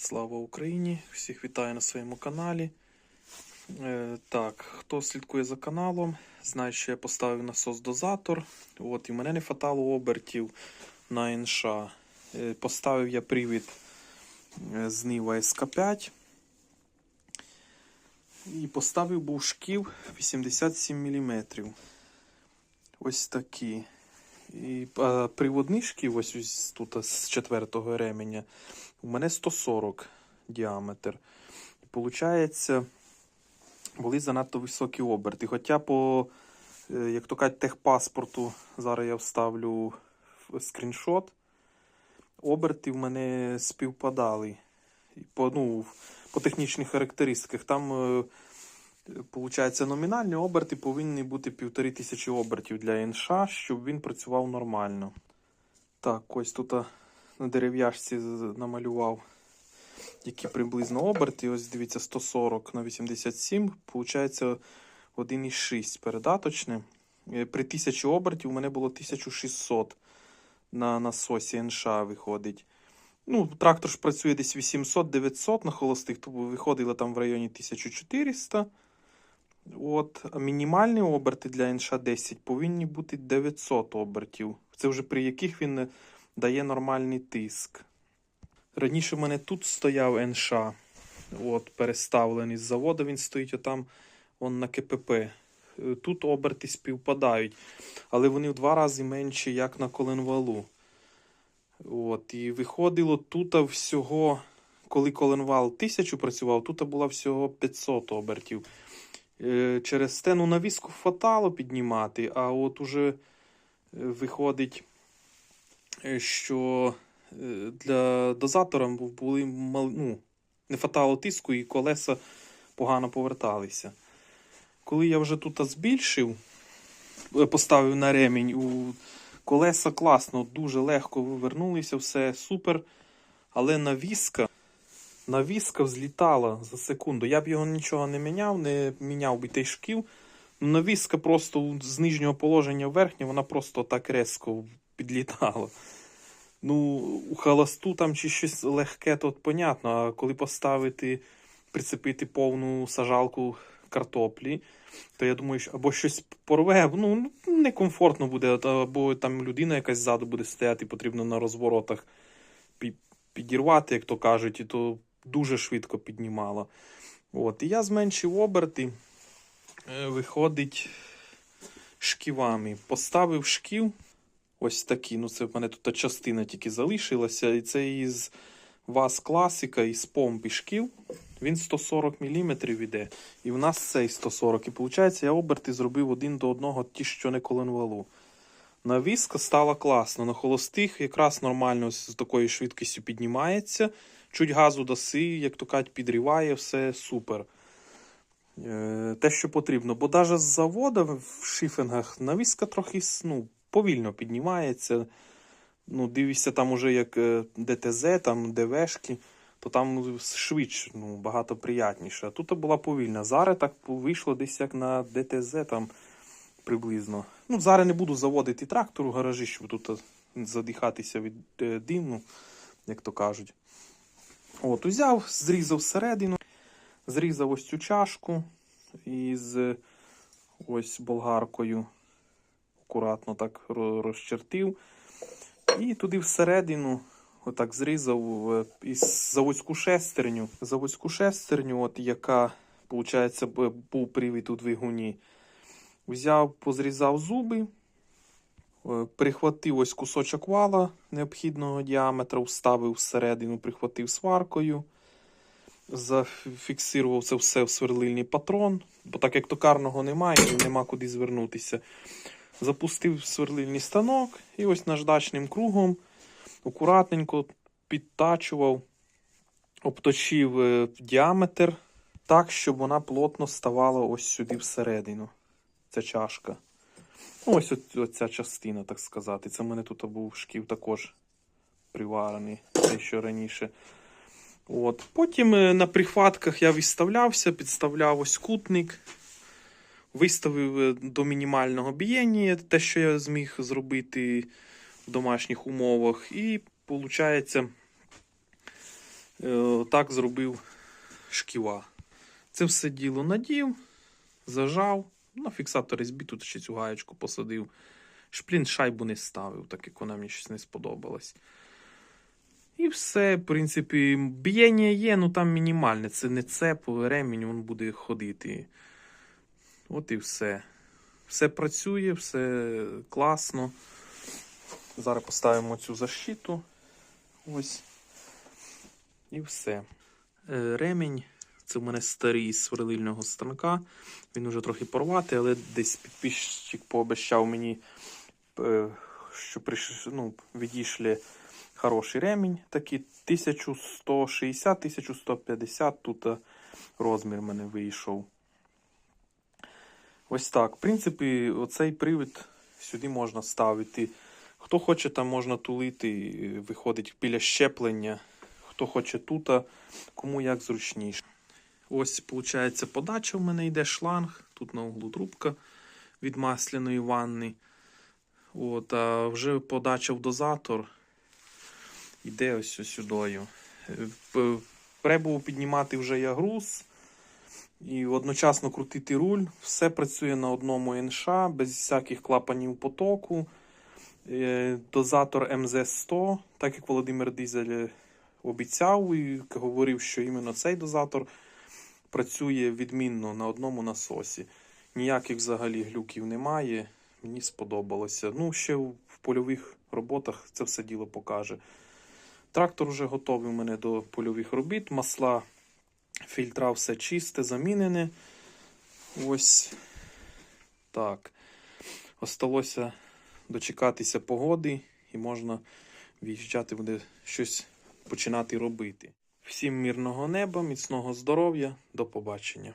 Слава Україні! Всіх вітаю на своєму каналі. Е, так, хто слідкує за каналом, знає, що я поставив насос-дозатор. От, і мене не хватало обертів на НШ. Е, поставив я привід е, з Нива СК5. І поставив був шків 87 мм. Ось такі. І а, приводний шків, ось, ось тут з четвертого ременя. У мене 140 діаметр. І Получається, були занадто високі оберти. Хоча по, е, як то кажуть, техпаспорту, зараз я вставлю скріншот, оберти в мене співпадали. По, ну, по технічних характеристиках. Там, е, Получається, номінальні оберти повинні бути півтори тисячі обертів для НШ, щоб він працював нормально. Так, ось тут на дерев'яшці намалював, які приблизно оберти. Ось дивіться, 140 на 87, получається 1,6 передаточне. Е, При 1000 обертів у мене було 1600 на насосі НШ виходить. Ну, трактор ж працює десь 800-900 на холостих, то виходило там в районі 1400. От, мінімальні оберти для НШ-10 повинні бути 900 обертів. Це вже при яких він дає нормальний тиск. Раніше в мене тут стояв НШ, от, переставлений з заводу, він стоїть отам он на КПП. Е, Тут оберти співпадають, але вони в два рази менші, як на коленвалу. От, і виходило тут всього, коли коленвал 1000 працював, тут була всього 500 обертів. Е, Через те ну, навіску хватало піднімати, а от уже е, виходить, е, що для дозатора були ну, не хватало тиску і колеса погано поверталися. Коли я вже тут збільшив, поставив на ремінь, у колеса класно, дуже легко вивернулися, все супер. Але навіска, навіска взлітала за секунду. Я б його нічого не міняв, не міняв би той шків. Ну, Навіска просто з нижнього положення в верхнє, вона просто так резко підлітала. Ну, у холосту там чи щось легке, то понятно, а коли поставити, прицепити повну сажалку картоплі, то я думаю, що або щось порве, ну некомфортно буде, або там людина якась ззаду буде стояти, потрібно на розворотах підірвати, як то кажуть, і то дуже швидко піднімало. От, і я зменшив оберти, е, виходить шківами. Поставив шків. Ось такі. Ну, це в мене тут частина тільки залишилася. І це із ВАЗ класика, із помпи шків. Він 140 мм іде. І в нас цей 140. І виходить, я оберти зробив один до одного, ті, що не коленвалу. Навіска стала класно. На холостих якраз нормально з такою швидкістю піднімається. Чуть газу даси, як то кажуть, підріває, все супер. Е, Те, що потрібно. Бо навіть з заводу в шифінгах навіска трохи ну, повільно піднімається. Ну, дивишся, там уже як е, ДТЗ, там ДВшки, то там швидше, ну, багато приятніше. А тут була повільна. Зараз так вийшло десь як на ДТЗ там приблизно. Ну, зараз не буду заводити трактор у гаражі, щоб тут е, задихатися від диму, як то кажуть. От, узяв, зрізав всередину, зрізав ось цю чашку із ось болгаркою. Акуратно так розчертив. І туди всередину отак зрізав е, із заводську шестерню. Заводську шестерню, от яка, виходить, був привід у двигуні. Взяв, позрізав зуби, прихватив ось кусочок вала необхідного діаметра, вставив всередину, прихватив сваркою, зафіксував це все в сверлильний патрон, бо так як токарного немає, і нема куди звернутися. Запустив сверлильний станок і ось наждачним кругом акуратненько підтачував, обточив е, діаметр так, щоб вона плотно ставала ось сюди всередину. Ця чашка. Ну, Ось оця частина, так сказати. Це в мене тут був шків також приварений, те, що раніше. От. Потім е, на прихватках я відставлявся, підставляв ось кутник, виставив е, до мінімального бієння, те, що я зміг зробити в домашніх умовах. І, виходить, Е, Так зробив шківа. Це все діло надів, зажав, на фіксатор СБ тут ще цю гаєчку посадив. Шплін шайбу не ставив, так як вона мені щось не сподобалась. І все, в принципі, бієння є, ну там мінімальне. Це не цеп, ремінь, він буде ходити. От і все. Все працює, все класно. Зараз поставимо цю защиту. Ось. І все. Е, Ремінь. Це в мене старий з сверлильного станка. Він уже трохи порватий, але десь підписчик пообіцяв мені, е, що приш... ну, відійшли хороший ремінь. Такий 1160-1150. Тут е, розмір в мене вийшов. Ось так. В принципі, оцей привід сюди можна ставити. Хто хоче, там можна тулити, е, виходить біля щеплення. Хто хоче тут, кому як зручніше. Ось, виходить, подача в мене йде шланг. Тут на углу трубка від масляної ванни. От, а вже подача в дозатор йде ось сюдою. Е, Треба піднімати вже я груз і одночасно крутити руль. Все працює на одному НШ, без всяких клапанів потоку. Е, Дозатор МЗ-100, так як Володимир Дизель обіцяв і говорив, що іменно цей дозатор працює відмінно на одному насосі. Ніяких взагалі глюків немає. Мені сподобалося. Ну, ще в польових роботах це все діло покаже. Трактор вже готовий у мене до польових робіт. Масла, фільтра, все чисте, замінене. Ось так. Осталося дочекатися погоди, і можна виїжджати буде щось починати робити. Всім мирного неба, міцного здоров'я, до побачення.